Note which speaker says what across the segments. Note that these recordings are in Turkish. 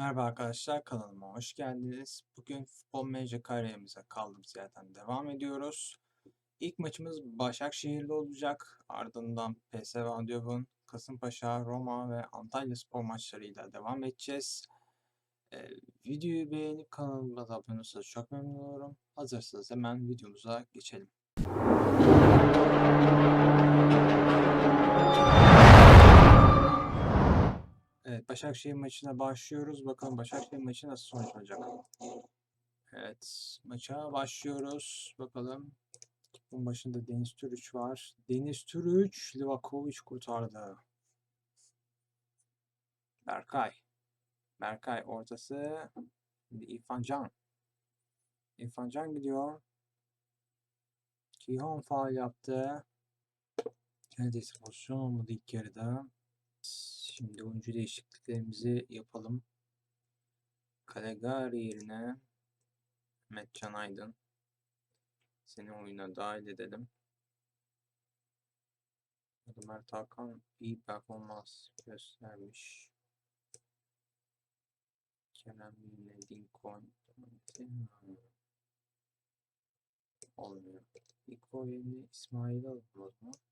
Speaker 1: Merhaba arkadaşlar kanalıma hoş geldiniz. Bugün futbol manager kariyerimize kaldığımız yerden devam ediyoruz. İlk maçımız Başakşehir'le olacak. Ardından PSV Eindhoven, Kasımpaşa, Roma ve Antalya Spor maçlarıyla devam edeceğiz. Ee, videoyu beğenip kanalımıza abone olursanız çok memnun olurum. Hazırsanız hemen videomuza geçelim. Evet, Başakşehir maçına başlıyoruz. Bakalım Başakşehir maçı nasıl sonuçlanacak? Evet, maça başlıyoruz. Bakalım. Bunun başında Deniz Türüç var. Deniz Türüç, Livakovic kurtardı. Berkay. Berkay ortası. Şimdi İrfan Can. İrfan Can gidiyor. Kihon faul yaptı. Neredeyse pozisyon olmadı ilk yarıda. Şimdi oyuncu değişikliklerimizi yapalım. Calegari yerine Mehmet Aydın. Seni oyuna dahil edelim. Mert Hakan iyi performans göstermiş. Kerem yine Lincoln. Olmuyor. Yerine İsmail alalım o zaman.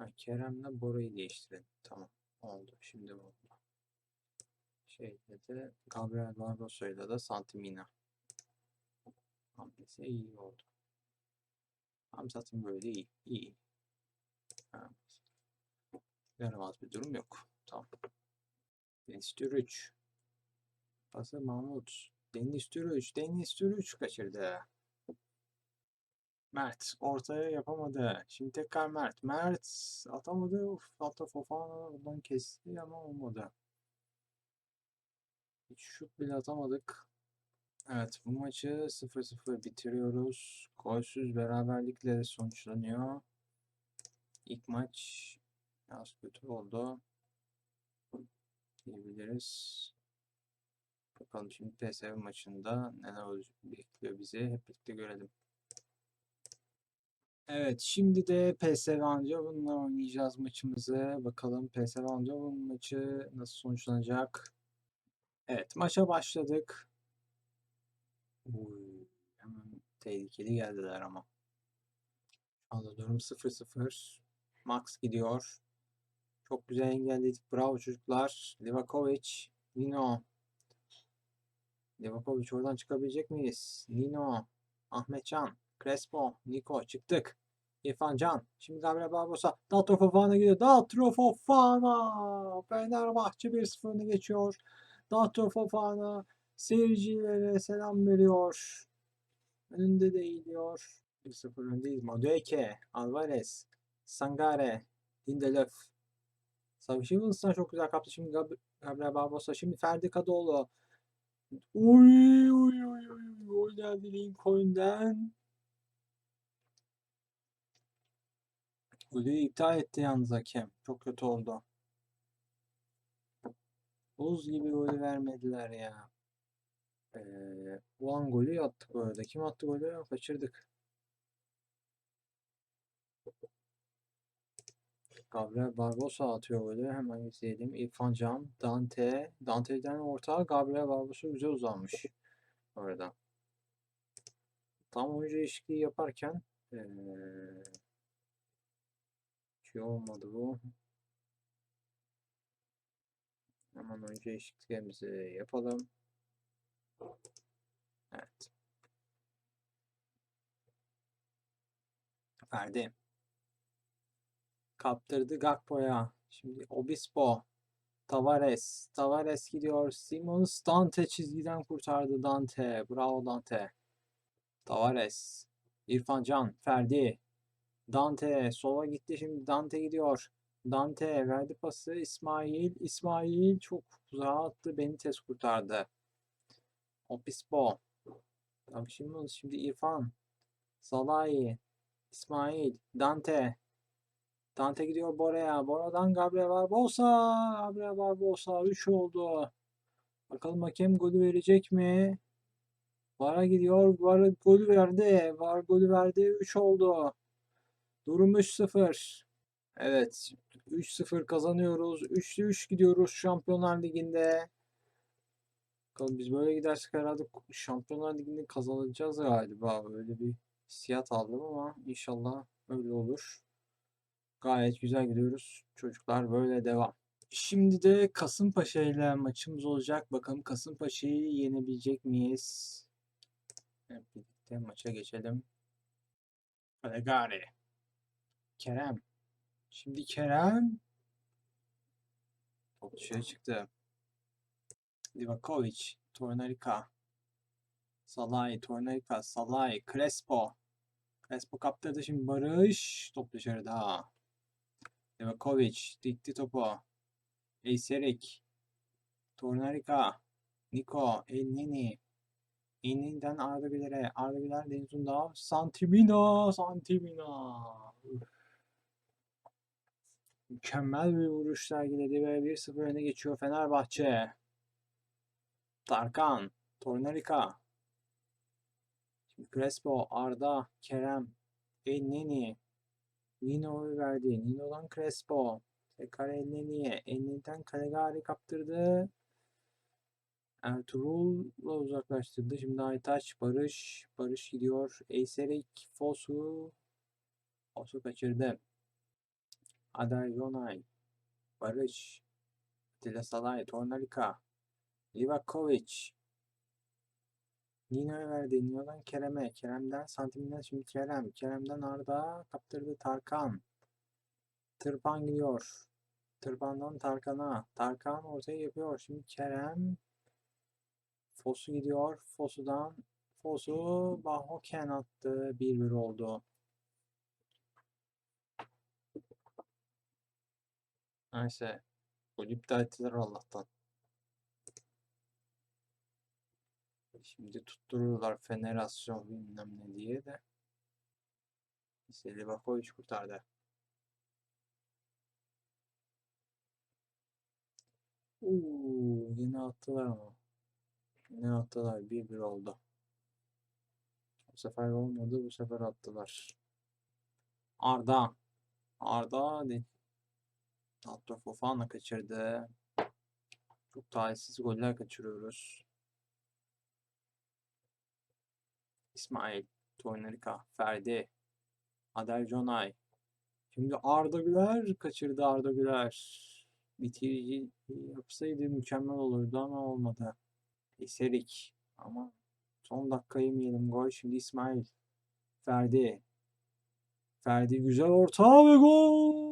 Speaker 1: Ha, Kerem'le Bora'yı değiştirelim. Tamam. Oldu. Şimdi oldu. Şeyde de Gabriel Barboso'yla da Santimina. Hamlesi iyi oldu. Hem zaten böyle iyi. iyi. Yaramaz bir durum yok. Tamam. Deniz Türüç. Pası Mahmut. Deniz Türüç. Deniz Türüç kaçırdı. Mert ortaya yapamadı. Şimdi tekrar Mert. Mert atamadı. Uf, hatta Fofana buradan kesti ama olmadı. Hiç şut bile atamadık. Evet bu maçı 0-0 bitiriyoruz. Golsüz beraberlikle sonuçlanıyor. İlk maç biraz kötü oldu. Diyebiliriz. Bakalım şimdi PSV maçında neler bekliyor bizi. Hep birlikte görelim. Evet, şimdi de PSV Eindhoven'la oynayacağız maçımızı. Bakalım PSV Eindhoven maçı nasıl sonuçlanacak? Evet, maça başladık. Uy, hemen tehlikeli geldiler ama. Şu durum 0-0. Max gidiyor. Çok güzel engelledik. Bravo çocuklar. Livakovic, Nino. Livakovic oradan çıkabilecek miyiz? Nino, Ahmetcan. Crespo, Niko çıktık. İrfan Can. Şimdi Gabriel Barbosa. Datro Fofana gidiyor. Datro Fofana. Fenerbahçe 1-0 öne geçiyor. Datro Fofana seyircilere selam veriyor. Önünde de eğiliyor. 1-0 öndeyiz. Madueke, Alvarez, Sangare, Lindelöf. Savaş Evans'tan çok güzel kaptı. Şimdi Gab Gabriel Barbosa. Şimdi Ferdi Kadıoğlu. Uy uy uy uy. Gol geldi Lincoln'den. Golü iptal etti yalnız hakem. Çok kötü oldu. Buz gibi golü vermediler ya. Ee, o golü attık bu. Kim attı golü? Kaçırdık. Gabriel Barbosa atıyor golü. Hemen izleyelim. İrfan Can, Dante. Dante'den orta. Gabriel Barbosa güzel uzanmış. Orada. Tam oyuncu değişikliği yaparken ee, şey olmadı bu. Hemen önce eşitliklerimizi yapalım. Evet. Verdi. Kaptırdı Gakpo'ya. Şimdi Obispo. Tavares. Tavares gidiyor. Simons Dante çizgiden kurtardı Dante. Bravo Dante. Tavares. İrfan Can. Ferdi. Dante sola gitti şimdi Dante gidiyor. Dante verdi pası İsmail. İsmail çok uzağa attı. Benitez kurtardı. Obispo. Tabii şimdi, şimdi İrfan. Salahi. İsmail. Dante. Dante gidiyor Bora'ya. Bora'dan Gabriel Barbosa. Gabriel Barbosa 3 oldu. Bakalım hakem golü verecek mi? Var'a gidiyor. Var golü verdi. Var golü verdi. 3 oldu. Durum 3-0. Evet. 3-0 kazanıyoruz. 3'lü 3 gidiyoruz Şampiyonlar Ligi'nde. Bakalım biz böyle gidersek herhalde Şampiyonlar Ligi'ni kazanacağız galiba. Öyle bir hissiyat aldım ama inşallah öyle olur. Gayet güzel gidiyoruz. Çocuklar böyle devam. Şimdi de Kasımpaşa ile maçımız olacak. Bakalım Kasımpaşa'yı yenebilecek miyiz? Hep birlikte maça geçelim. Calegari. Kerem. Şimdi Kerem. Top dışarı çıktı. Livakovic. Tornarica. Salai. Tornarica. Salai. Crespo. Crespo kaptırdı şimdi Barış. Top dışarıda. Livakovic. Dikti topu. Eyserik. Tornarica. Niko. Elneni. Elneni'den Arda Güler'e. Arda Güler Deniz. Santimina. Santimina. Üf. Mükemmel bir vuruş sergiledi ve 1-0 öne geçiyor Fenerbahçe. Tarkan, Tornarica. Şimdi Crespo, Arda, Kerem, Elneni. Nino'yu verdi. Nino'dan Crespo. Tekrar Elneni'ye. Elneni'den Calegari kaptırdı. Ertuğrul'la uzaklaştırdı. Şimdi Aytaç, Barış. Barış gidiyor. Eyserik, Fosu. Fosu kaçırdı. Aday Yonay, Barış, Atilla Salay, Tornarica, Livakovic, Nino'ya verdi. Nino'dan Kerem'e. Kerem'den Santim'den şimdi Kerem. Kerem'den Arda kaptırdı Tarkan. Tırpan gidiyor. Tırpandan Tarkan'a. Tarkan ortaya yapıyor. Şimdi Kerem. Fosu gidiyor. Fosu'dan Fosu Bahoken attı. 1-1 oldu. Neyse. Gol iptal ettiler Allah'tan. Şimdi tuttururlar federasyon bilmem ne diye de. İşte Livakovic kurtardı. Uuu yine attılar ama. Yine attılar. 1-1 oldu. Bu sefer olmadı. Bu sefer attılar. Arda. Arda değil. Alto Fofana kaçırdı. Çok talihsiz goller kaçırıyoruz. İsmail, Tornarica, Ferdi, Adel Jonay. Şimdi Arda Güler kaçırdı Arda Güler. Bitirici yapsaydı mükemmel olurdu ama olmadı. Eserik ama son dakika yemeyelim gol. Şimdi İsmail, Ferdi. Ferdi güzel orta ve gol.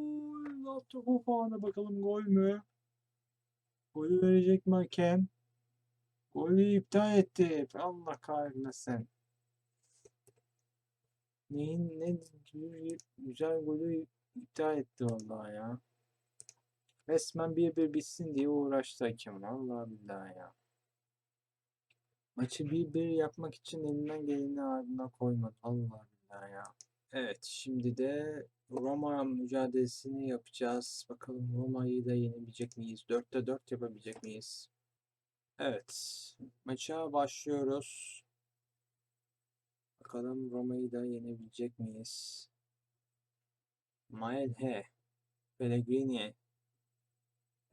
Speaker 1: Attı Fofana bakalım gol mü? Golü verecek mi hakem? Golü iptal etti. Allah kahretmesin. Neyin ne güzel golü iptal etti vallahi ya. Resmen bir bir bitsin diye uğraştı hakem. Vallahi billahi ya. Maçı bir bir yapmak için elinden geleni ardına koymadı. Allah billahi ya. Evet şimdi de Roma mücadelesini yapacağız. Bakalım Roma'yı da yenebilecek miyiz? 4'te 4 yapabilecek miyiz? Evet. Maça başlıyoruz. Bakalım Roma'yı da yenebilecek miyiz? Maelhe. Pellegrini.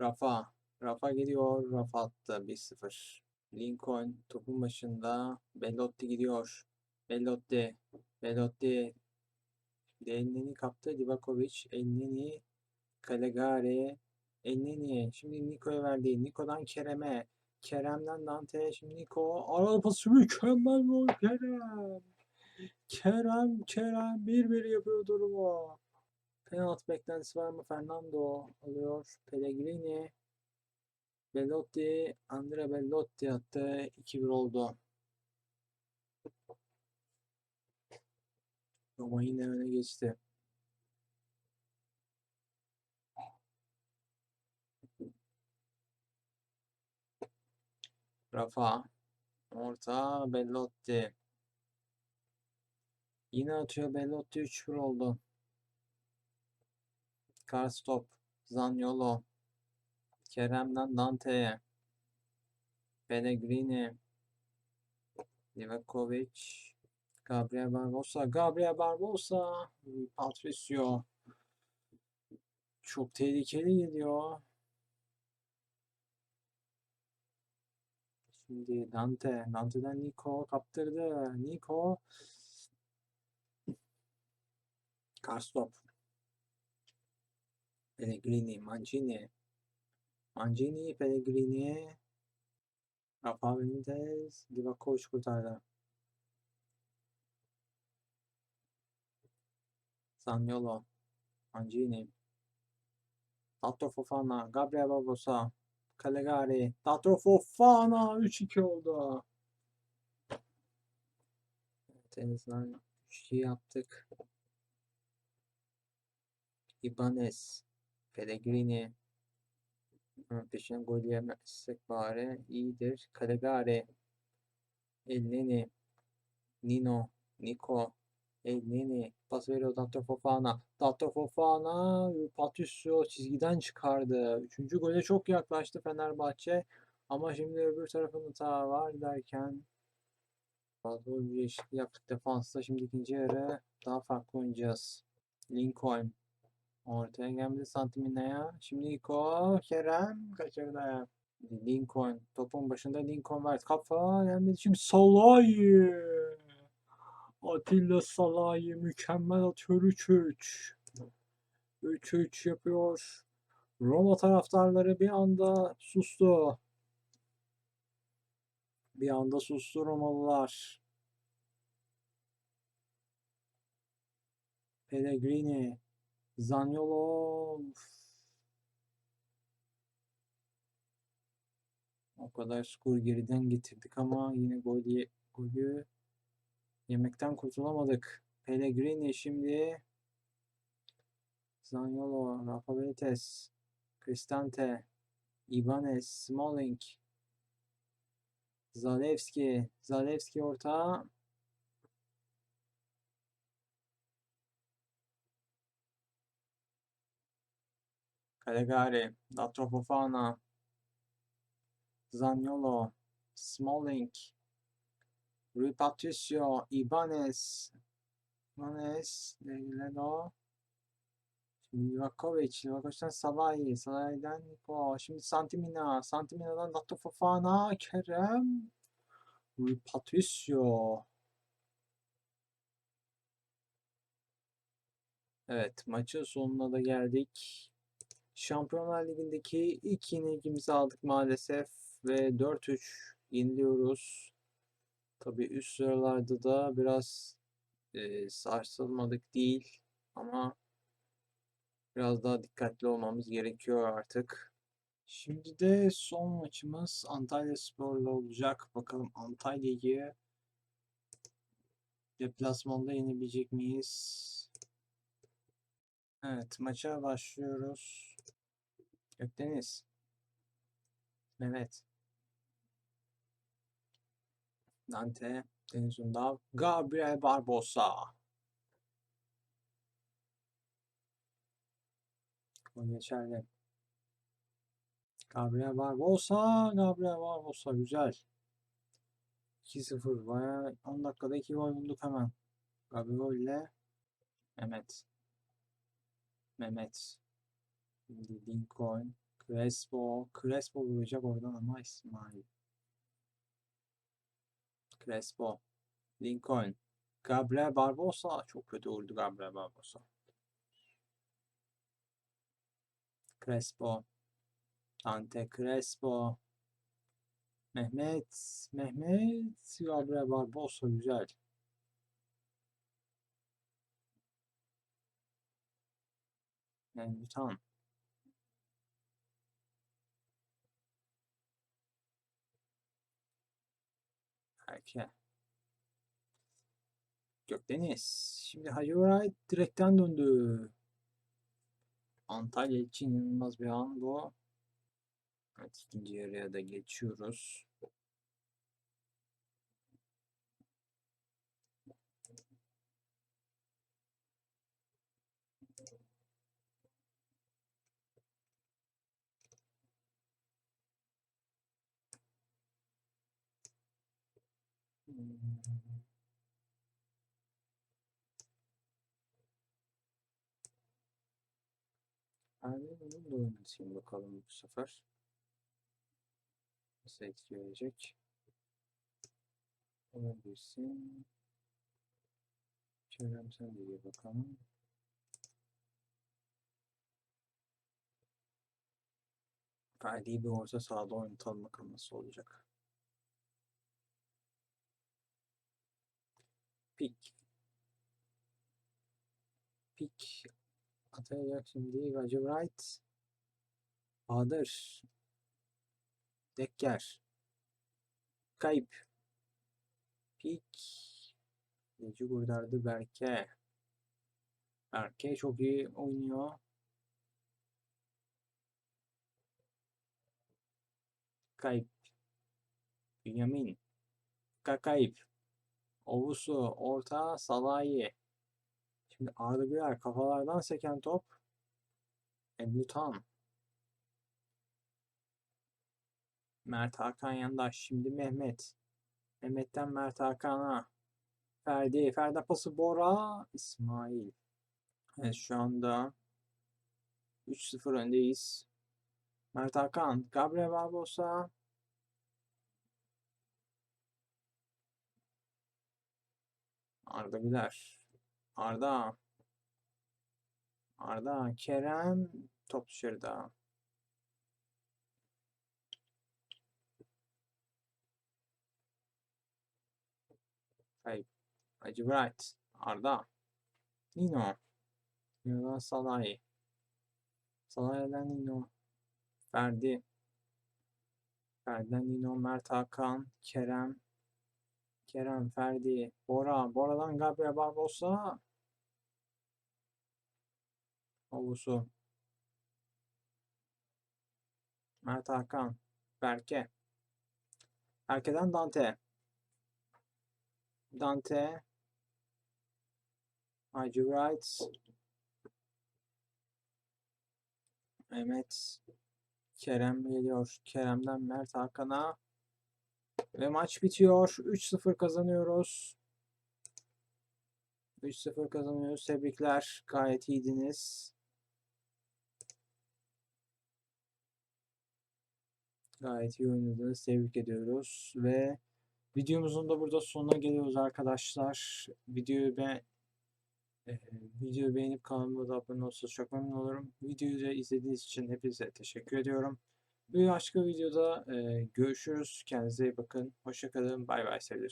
Speaker 1: Rafa. Rafa gidiyor. Rafa attı 1-0. Lincoln topun başında. Bellotti gidiyor. Bellotti. Bellotti Elneni kaptı. Livakovic. Elneni. Calegari. Elneni. Şimdi Niko'ya verdi. Niko'dan Kerem'e. Kerem'den Dante'ye. Şimdi Niko. Arada pası mükemmel gol. Kerem. Kerem. Kerem. 1-1 yapıyor durumu. Penaltı beklentisi var mı? Fernando alıyor. Pellegrini. Bellotti. Andrea Bellotti attı. 2-1 oldu. Roma yine öne geçti. Rafa. Orta Bellotti. Yine atıyor Bellotti 3-1 oldu. Karstop. Zaniolo. Kerem'den Dante'ye. Pellegrini. Livakovic. Gabriel Barbosa. Gabriel Barbosa. Patricio. Çok tehlikeli geliyor. Şimdi Dante. Dante'den Nico kaptırdı. Nico. Karstop. Pellegrini. Mancini. Mancini. Pellegrini. Rafa Benitez. Livakovic kurtardı. Zaniolo. Mancini. Tato Fofana. Gabriel Barbosa. Calegari. Tato Fofana. 3-2 oldu. Evet, en azından 3-2 yaptık. Ibanez. Pellegrini. Peşine gol yemezsek bari iyidir. Calegari. Elneni. Nino. Nico. Elneni. Pas veriyor Tato Fofana. Tato Fofana. Patricio çizgiden çıkardı. Üçüncü gole çok yaklaştı Fenerbahçe. Ama şimdi öbür tarafın hata var derken fazla oyuncu değişikliği yaptık defansta. Şimdi ikinci yarı daha farklı oynayacağız. Lincoln. Ortaya gelmedi Santimina'ya. Şimdi Nico. Kerem kaçırdı. Lincoln. Topun başında Lincoln var. Kafa gelmedi. Şimdi Salahi. Atilla Salahi mükemmel atıyor 3-3. 3-3 yapıyor. Roma taraftarları bir anda sustu. Bir anda sustu Romalılar. Pellegrini. Zaniolo. O kadar skor geriden getirdik ama yine gol golü yemekten kurtulamadık. Pellegrini şimdi Zaniolo, Rafa Benitez, Cristante, Ibanez, Smalling, Zalewski, Zalewski orta. Calegari, Datro Fofana, Zaniolo, Smalling, Rui Patricio, Ibanez, Ibanez, Leno, Şimdi Livakovic, Livakovic'den Salahi, Salahi'den Nico, şimdi Santimina, Santimina'dan Datro Fofana, Kerem, Rui Patricio. Evet, maçın sonuna da geldik. Şampiyonlar Ligi'ndeki ilk yenilgimizi aldık maalesef ve 4-3 yeniliyoruz. Tabii üst sıralarda da biraz e, sarsılmadık değil ama biraz daha dikkatli olmamız gerekiyor artık. Şimdi de son maçımız Antalya Spor'la olacak. Bakalım Antalya'yı deplasmanda yenebilecek miyiz? Evet, maça başlıyoruz. Gökdeniz. Mehmet. Dante. Deniz Ündav. Gabriel Barbosa. O geçerli. Gabriel Barbosa. Gabriel Barbosa. Güzel. 2-0. Bayağı 10 dakikada 2 gol bulduk hemen. Gabriel ile Mehmet. Mehmet. Lincoln. Crespo. Crespo vuracak oradan ama İsmail. Crespo. Lincoln. Gabriel Barbosa. Çok kötü vurdu Gabriel Barbosa. Crespo. Dante Crespo. Mehmet. Mehmet. Gabriel Barbosa güzel. Yani tamam. Erke. Gökdeniz. Şimdi Hacı Wright direkten döndü. Antalya için inanılmaz bir an bu. Evet ikinci yarıya da geçiyoruz. Ben bunu da oynatayım bakalım bu sefer. Nasıl etki verecek? Olabilirsin. Kerem sen de gel bakalım. İyi bir orta sahada oynatalım bakalım nasıl olacak. Pik. Pik. Atacak şimdi Roger Wright. Bahadır. Dekker. Kayıp. Pik. Neci kurtardı Berke. Berke çok iyi oynuyor. Kayıp. Bünyamin. Kakayip. Ovusu. Orta. Salahi. Şimdi Arda Güler kafalardan seken top. Emlutan. Mert Hakan yandaş. Şimdi Mehmet. Mehmet'ten Mert Hakan'a. Ferdi. Ferdi pası Bora. İsmail. Evet şu anda 3-0 öndeyiz. Mert Hakan. Gabriel Barbosa. Arda Güler. Arda. Arda. Kerem. Top dışarıda. Kayıp. Hacı Bright. Arda. Nino. Nino'dan Salahi. Salahi'den Nino. Ferdi. Ferdi'den Nino. Mert Hakan. Kerem. Kerem, Ferdi, Bora. Bora'dan Gabriel Barbosa. Ovusu. Mert Hakan. Berke. Berke'den Dante. Dante. Hacı Wright. Mehmet. Kerem geliyor. Kerem'den Mert Hakan'a. Ve maç bitiyor. 3-0 kazanıyoruz. 3-0 kazanıyoruz. Tebrikler. Gayet iyiydiniz. Gayet iyi oynadınız. Tebrik ediyoruz. Ve videomuzun da burada sonuna geliyoruz arkadaşlar. Videoyu ben e, videoyu beğenip kanalıma da abone olursanız çok memnun olurum. Videoyu da izlediğiniz için hepinize teşekkür ediyorum. Bir başka videoda e, görüşürüz. Kendinize iyi bakın. Hoşçakalın. Bay bay sevgili